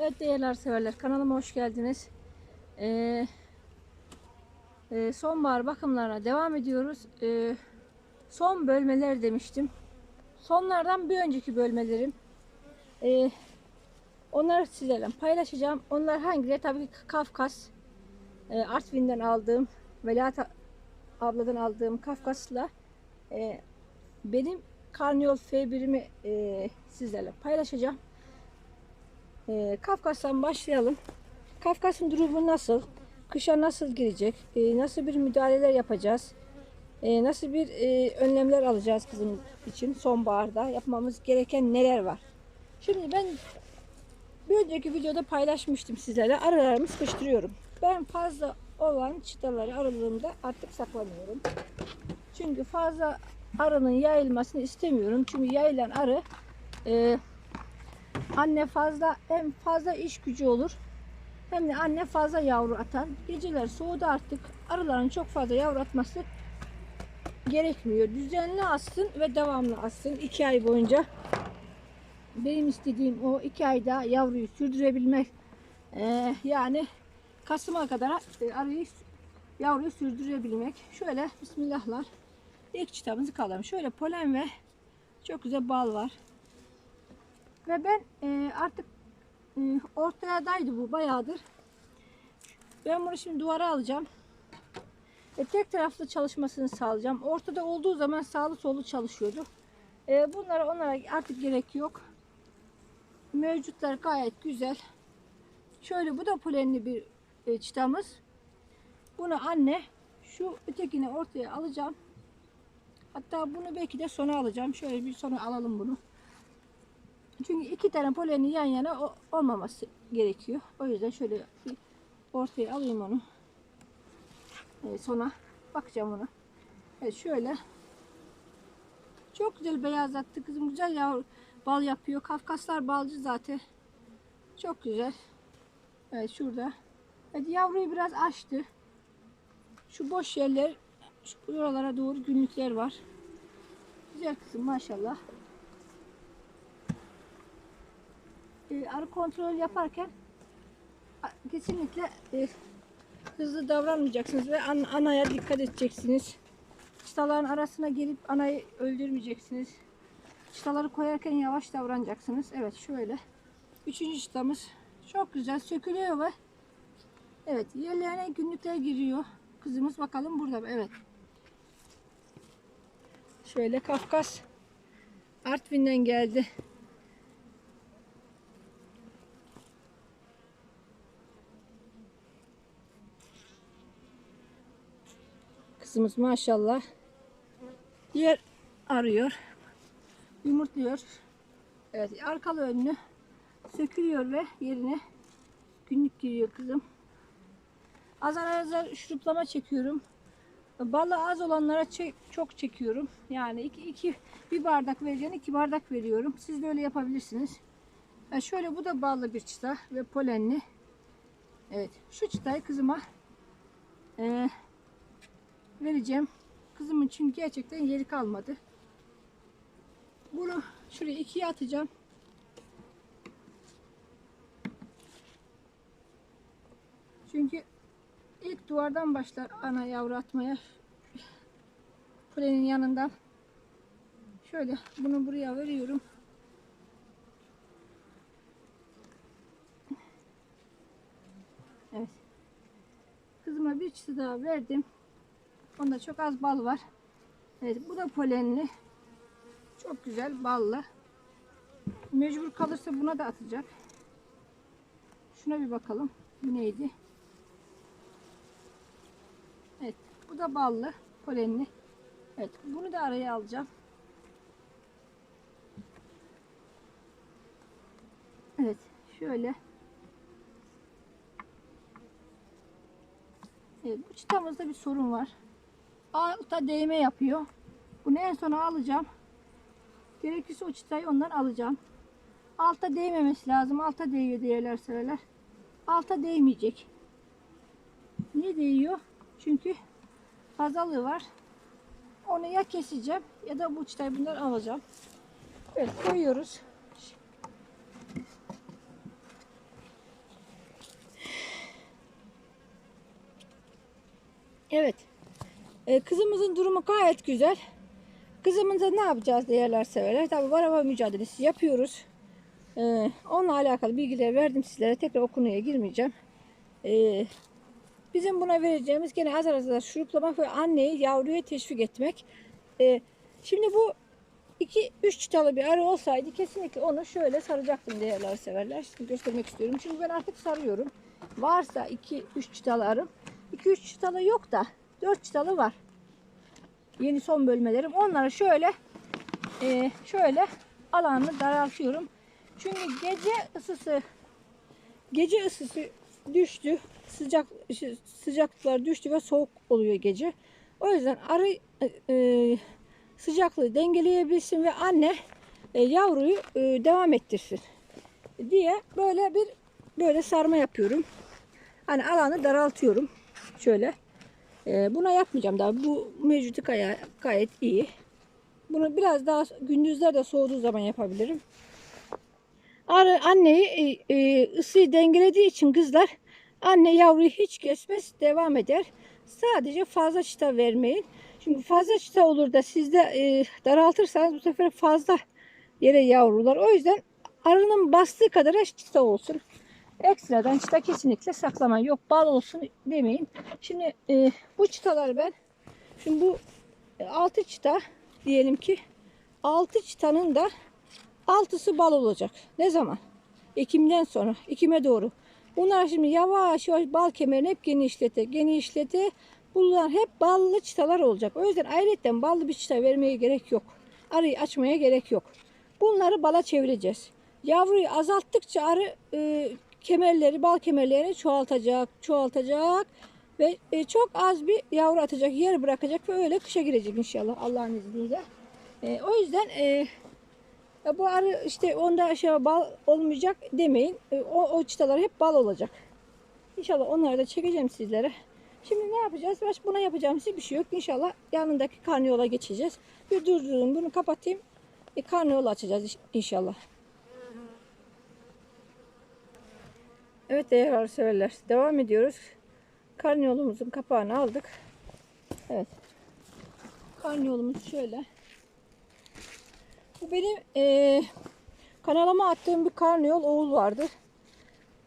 Evet değerli severler kanalıma hoş geldiniz. Ee, e, sonbahar bakımlarına devam ediyoruz. Ee, son bölmeler demiştim. Sonlardan bir önceki bölmelerim. Ee, onları sizlerle paylaşacağım. Onlar hangileri? Tabii ki Kafkas. e, Artvin'den aldığım, Veliaht abladan aldığım Kafkas'la e, benim karniyol F1'imi e, sizlerle paylaşacağım. Ee, Kafkas'tan başlayalım. Kafkas'ın durumu nasıl? Kışa nasıl girecek? Ee, nasıl bir müdahaleler yapacağız? Ee, nasıl bir e, önlemler alacağız kızım için sonbaharda? Yapmamız gereken neler var? Şimdi ben bir önceki videoda paylaşmıştım sizlerle. Aralarımı sıkıştırıyorum. Ben fazla olan çıtaları aralığımda artık saklamıyorum. Çünkü fazla arının yayılmasını istemiyorum. Çünkü yayılan arı e, Anne fazla hem fazla iş gücü olur hem de anne fazla yavru atar. Geceler soğudu artık. Arıların çok fazla yavru atması gerekmiyor. Düzenli assın ve devamlı assın. iki ay boyunca benim istediğim o iki ayda yavruyu sürdürebilmek. Ee, yani Kasım'a kadar e, arıyı yavruyu sürdürebilmek. Şöyle Bismillahlar. İlk çıtamızı kalalım. Şöyle polen ve çok güzel bal var. Ve ben e, artık e, ortadaydı bu bayağıdır. Ben bunu şimdi duvara alacağım. E, tek taraflı çalışmasını sağlayacağım. Ortada olduğu zaman sağlı sollu çalışıyordu. E, bunlara onlara artık gerek yok. Mevcutlar gayet güzel. Şöyle bu da polenli bir e, çıtamız. Bunu anne şu ötekini ortaya alacağım. Hatta bunu belki de sona alacağım. Şöyle bir sona alalım bunu. Çünkü iki tane polenin yan yana olmaması gerekiyor. O yüzden şöyle bir ortaya alayım onu. Evet, sonra bakacağım ona. Evet şöyle. Çok güzel beyazlattı kızım. Güzel yavru bal yapıyor. Kafkaslar balcı zaten. Çok güzel. Evet şurada. Evet yavruyu biraz açtı. Şu boş yerler şu buralara doğru günlükler var. Güzel kızım maşallah. E, arı kontrol yaparken kesinlikle e, hızlı davranmayacaksınız ve an- anaya dikkat edeceksiniz. Çıtaların arasına gelip anayı öldürmeyeceksiniz. Çıtaları koyarken yavaş davranacaksınız. Evet şöyle. Üçüncü çıtamız çok güzel sökülüyor ve evet yerlerine günlükler giriyor. Kızımız bakalım burada? Evet. Şöyle Kafkas Artvin'den geldi. Kızımız maşallah yer arıyor. Yumurtluyor. Evet arkalı önlü sökülüyor ve yerine günlük giriyor kızım. Azar azar şuruplama çekiyorum. Balı az olanlara çe- çok çekiyorum. Yani iki, iki bir bardak vereceğine iki bardak veriyorum. Siz de öyle yapabilirsiniz. E şöyle bu da ballı bir çıta ve polenli. Evet şu çıtayı kızıma e, vereceğim. Kızım için gerçekten yeri kalmadı. Bunu şuraya ikiye atacağım. Çünkü ilk duvardan başlar ana yavru atmaya. Kulenin yanından. Şöyle bunu buraya veriyorum. Evet. Kızıma bir çıtı daha verdim. Onda çok az bal var. Evet bu da polenli. Çok güzel ballı. Mecbur kalırsa buna da atacak. Şuna bir bakalım. Bu neydi? Evet bu da ballı. Polenli. Evet bunu da araya alacağım. Evet şöyle. Evet, bu çıtamızda bir sorun var alta değme yapıyor. Bunu en sona alacağım. Gerekirse o çıtayı ondan alacağım. Alta değmemesi lazım. Alta değiyor diyeler söyler. Alta değmeyecek. Niye değiyor? Çünkü fazlalığı var. Onu ya keseceğim ya da bu çıtayı bundan alacağım. Evet koyuyoruz. Evet. Ee, kızımızın durumu gayet güzel. Kızımıza ne yapacağız değerler severler. Tabii varava mücadelesi yapıyoruz. Ee, onunla alakalı bilgileri verdim sizlere. Tekrar o konuya girmeyeceğim. Ee, bizim buna vereceğimiz gene azar azar şuruplamak ve anneyi yavruya teşvik etmek. Ee, şimdi bu 2-3 çıtalı bir arı olsaydı kesinlikle onu şöyle saracaktım değerler severler. Şimdi göstermek istiyorum. Çünkü ben artık sarıyorum. Varsa 2-3 çıtalı arım. 2-3 çıtalı yok da 4 çıtalı var. Yeni son bölmelerim. Onları şöyle e, şöyle alanını daraltıyorum. Çünkü gece ısısı gece ısısı düştü. Sıcak sıcaklıklar düştü ve soğuk oluyor gece. O yüzden arı e, e, sıcaklığı dengeleyebilsin ve anne e, yavruyu e, devam ettirsin diye böyle bir böyle sarma yapıyorum. Hani alanı daraltıyorum. Şöyle. E, buna yapmayacağım daha. Bu mevcutu gayet, gayet iyi. Bunu biraz daha gündüzlerde soğuduğu zaman yapabilirim. Arı anneyi e, e, ısıyı dengelediği için kızlar anne yavruyu hiç kesmez devam eder. Sadece fazla çıta vermeyin. Çünkü fazla çıta olur da sizde e, daraltırsanız bu sefer fazla yere yavrular. O yüzden arının bastığı kadar çıta olsun. Ekstradan çıta kesinlikle saklamayın. Yok bal olsun demeyin. Şimdi e, bu çıtalar ben şimdi bu 6 çıta diyelim ki 6 çıtanın da altısı bal olacak. Ne zaman? Ekimden sonra, Ekim'e doğru. Bunlar şimdi yavaş yavaş bal kemerini hep genişlete, genişlete. Bunlar hep ballı çıtalar olacak. O yüzden ayrıca ballı bir çıta vermeye gerek yok. Arıyı açmaya gerek yok. Bunları bala çevireceğiz. Yavruyu azalttıkça arı e, kemerleri, bal kemerlerini çoğaltacak, çoğaltacak ve e, çok az bir yavru atacak, yer bırakacak ve öyle kışa girecek inşallah Allah'ın izniyle. E, o yüzden e, bu arı işte onda aşağı bal olmayacak demeyin. E, o, o çıtalar hep bal olacak. İnşallah onları da çekeceğim sizlere. Şimdi ne yapacağız? Baş buna yapacağımız bir şey yok. İnşallah yanındaki karniyola geçeceğiz. Bir durdurun bunu kapatayım. E, karniyola açacağız inşallah. Evet değerli severler. Devam ediyoruz. Karniyolumuzun kapağını aldık. Evet. Karniyolumuz şöyle. Bu benim e, kanalıma attığım bir karniyol oğul vardı.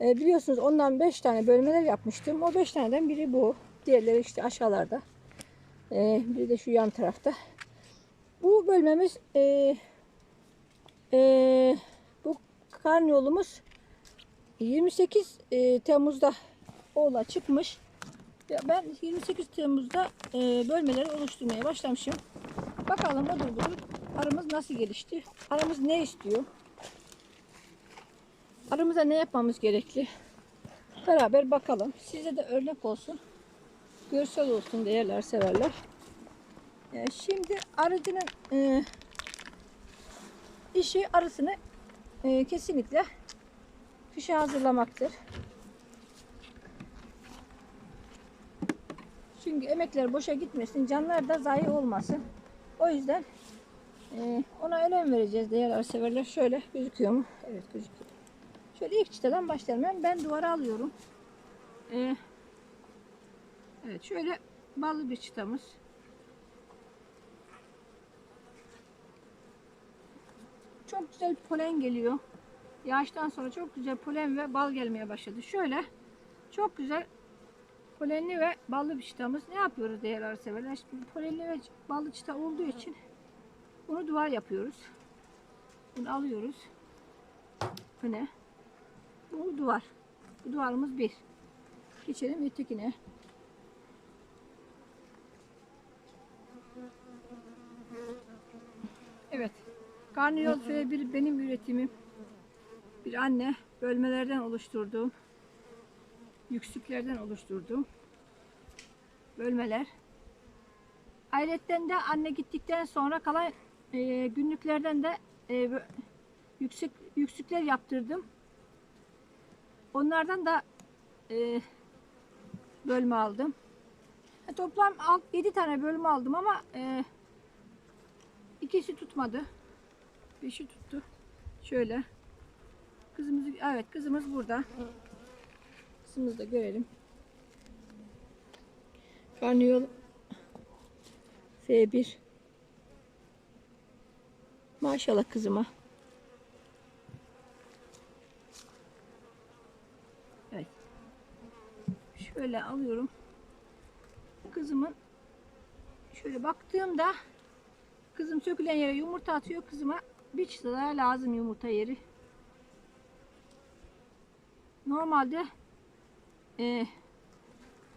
E, biliyorsunuz ondan 5 tane bölmeler yapmıştım. O 5 taneden biri bu. Diğerleri işte aşağılarda. E, biri de şu yan tarafta. Bu bölmemiz e, e, bu karniyolumuz 28 e, Temmuz'da oğula çıkmış. Ya ben 28 Temmuz'da e, bölmeleri oluşturmaya başlamışım. Bakalım odur budur aramız nasıl gelişti? Aramız ne istiyor? Aramıza ne yapmamız gerekli? Beraber bakalım. Size de örnek olsun. Görsel olsun değerler severler. E, şimdi arıcının e, işi arısını e, kesinlikle fişe hazırlamaktır. Çünkü emekler boşa gitmesin, canlar da zayi olmasın. O yüzden e, ona önem vereceğiz değerli severler. Şöyle gözüküyor mu? Evet gözüküyor. Şöyle ilk çıtadan başlayalım. Ben, ben duvara alıyorum. E, evet şöyle ballı bir çıtamız. Çok güzel polen geliyor. Yağıştan sonra çok güzel polen ve bal gelmeye başladı. Şöyle çok güzel polenli ve ballı bir çıtamız. Ne yapıyoruz değerli severler? Şimdi polenli ve ballı çıta olduğu için bunu duvar yapıyoruz. Bunu alıyoruz. Öne. Bu duvar. Bu duvarımız bir. Geçelim ötekine. Evet. Karnıyol şöyle bir benim üretimim. Bir anne bölmelerden oluşturduğum yüksüklerden oluşturduğum bölmeler. Ayrıca de anne gittikten sonra kalan e, günlüklerden de e, yüksek yüksükler yaptırdım. Onlardan da e, bölme aldım. E, toplam 7 tane bölme aldım ama e, ikisi tutmadı. Beşi tuttu. Şöyle. Kızımız evet kızımız burada. Kızımızı da görelim. Karnıyol F1 Maşallah kızıma. Evet. Şöyle alıyorum. Kızımın şöyle baktığımda kızım sökülen yere yumurta atıyor. Kızıma bir çıta daha lazım yumurta yeri. Normalde e,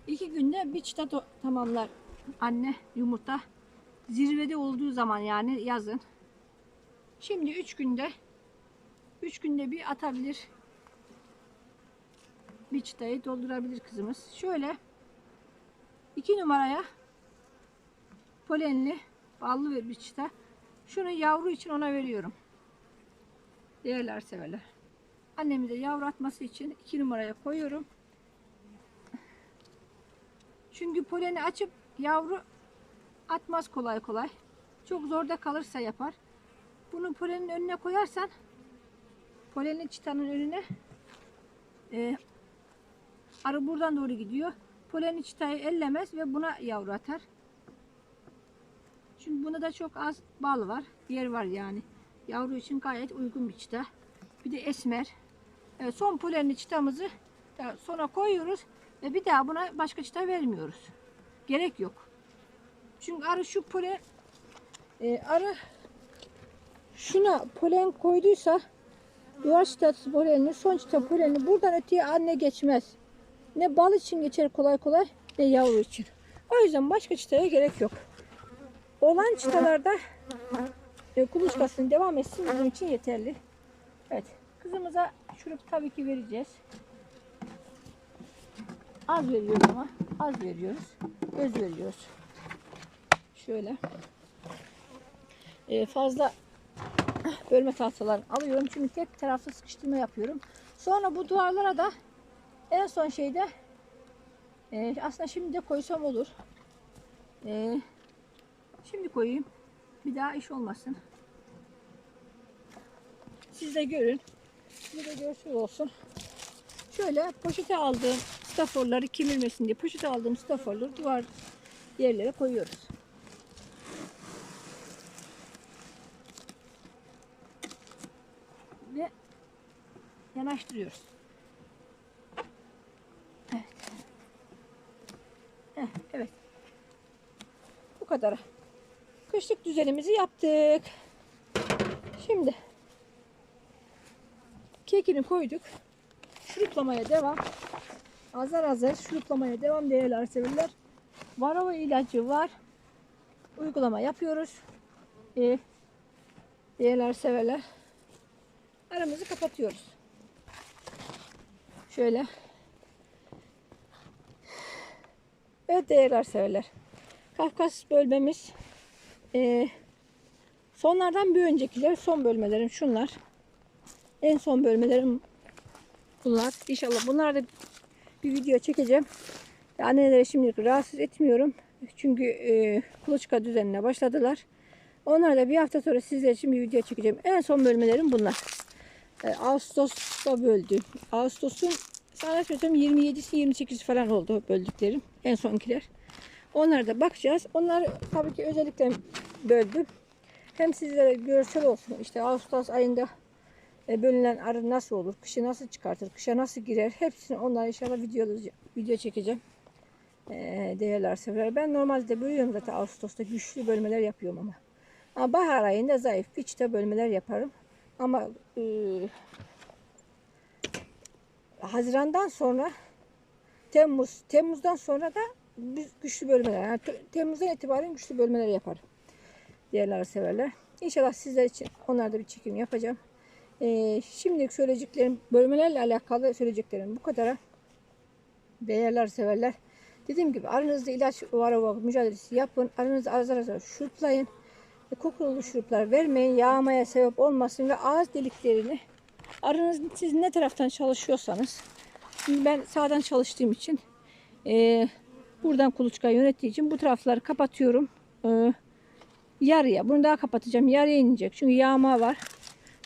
iki günde bir çıta tamamlar anne yumurta. Zirvede olduğu zaman yani yazın. Şimdi üç günde üç günde bir atabilir. Bir çıtayı doldurabilir kızımız. Şöyle iki numaraya polenli ballı bir çıta. Şunu yavru için ona veriyorum. Değerler severler. Annemize yavru atması için iki numaraya koyuyorum. Çünkü poleni açıp yavru atmaz kolay kolay. Çok zorda kalırsa yapar. Bunu polenin önüne koyarsan polenli çıtanın önüne e, arı buradan doğru gidiyor. Polenli çıtayı ellemez ve buna yavru atar. Çünkü bunda da çok az bal var. Yer var yani. Yavru için gayet uygun bir çıta. Bir de esmer. Evet, son polenli çıtamızı sonra koyuyoruz ve bir daha buna başka çıta vermiyoruz. Gerek yok. Çünkü arı şu polen e, arı şuna polen koyduysa duvar çıtası polenini son çıta polenini buradan öteye anne geçmez. Ne bal için geçer kolay kolay ne yavru için. O yüzden başka çıtaya gerek yok. Olan çıtalarda e, kuluçkasını devam etsin bizim için yeterli. Evet. Kızımıza şurup tabii ki vereceğiz. Az veriyoruz ama az veriyoruz. Öz veriyoruz. Şöyle. Ee, fazla bölme tahtalarını alıyorum. Çünkü tek taraflı sıkıştırma yapıyorum. Sonra bu duvarlara da en son şeyde e, aslında şimdi de koysam olur. E, şimdi koyayım. Bir daha iş olmasın. Siz de görün. Bir de görsün olsun. Şöyle poşete aldığım staforları kemirmesin diye poşete aldığım staforları duvar yerlere koyuyoruz. Ve yanaştırıyoruz. Evet. Heh, evet. Bu kadar. Kışlık düzenimizi yaptık. Şimdi kekini koyduk. Şuruplamaya devam. Azar azar şuruplamaya devam değerli arseverler. Varova ilacı var. Uygulama yapıyoruz. Ee, değerli arseverler. Aramızı kapatıyoruz. Şöyle. Evet değerli arseverler. Kafkas bölmemiz ee, sonlardan bir öncekiler son bölmelerim şunlar. En son bölmelerim bunlar. İnşallah bunlar da bir video çekeceğim. Anneleri şimdi rahatsız etmiyorum. Çünkü e, kuluçka düzenine başladılar. Onlar da bir hafta sonra sizler için bir video çekeceğim. En son bölmelerim bunlar. E, Ağustos'ta böldüm. Ağustos'un sana söyleyeyim 27'si 28'i falan oldu böldüklerim. En sonkiler. Onlara da bakacağız. Onlar tabii ki özellikle böldüm. Hem sizlere görsel olsun. İşte Ağustos ayında e, bölünen arı nasıl olur, kışı nasıl çıkartır, kışa nasıl girer hepsini onlar inşallah video, video çekeceğim. E, değerli arseverler. Ben normalde bölüyorum zaten Ağustos'ta güçlü bölmeler yapıyorum ama. Ama bahar ayında zayıf piçte bölmeler yaparım. Ama e, Haziran'dan sonra Temmuz, Temmuz'dan sonra da güçlü bölmeler. Yani te- Temmuz'dan itibaren güçlü bölmeler yaparım. Değerli severler. İnşallah sizler için onlarda bir çekim yapacağım. Ee, şimdilik söyleyeceklerim, bölmelerle alakalı söyleyeceklerim bu kadar. Değerler severler. Dediğim gibi aranızda ilaç var var mücadelesi yapın. Aranızda azar azar şuruplayın. E, kokulu şuruplar vermeyin. Yağmaya sebep olmasın ve ağız deliklerini aranız siz ne taraftan çalışıyorsanız şimdi ben sağdan çalıştığım için e, buradan kuluçka yönettiği için bu tarafları kapatıyorum. E, yarıya. Bunu daha kapatacağım. Yarıya inecek. Çünkü yağma var.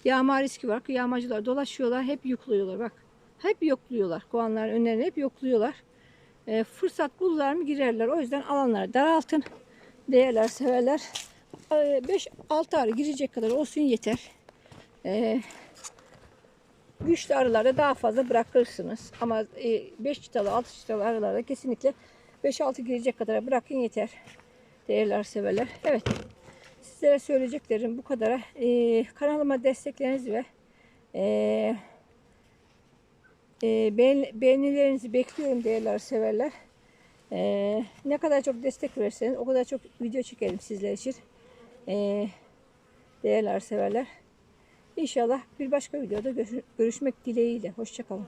Yağma riski var. Yağmacılar dolaşıyorlar. Hep yokluyorlar. Bak. Hep yokluyorlar. Kovanların önlerini hep yokluyorlar. e, fırsat bulurlar mı girerler. O yüzden alanları daraltın. Değerler severler. 5-6 arı girecek kadar olsun yeter. E, güçlü arılarda daha fazla bırakırsınız. Ama 5 çıtalı 6 çıtalı arılarda kesinlikle 5-6 girecek kadar bırakın yeter. Değerler severler. Evet. Sizlere söyleyeceklerim bu kadar. E, kanalıma desteklerinizi ve e, e, beğen, beğenilerinizi bekliyorum değerli severler. E, ne kadar çok destek verirseniz o kadar çok video çekerim sizler için. E, değerli severler. İnşallah bir başka videoda görüş- görüşmek dileğiyle. Hoşçakalın.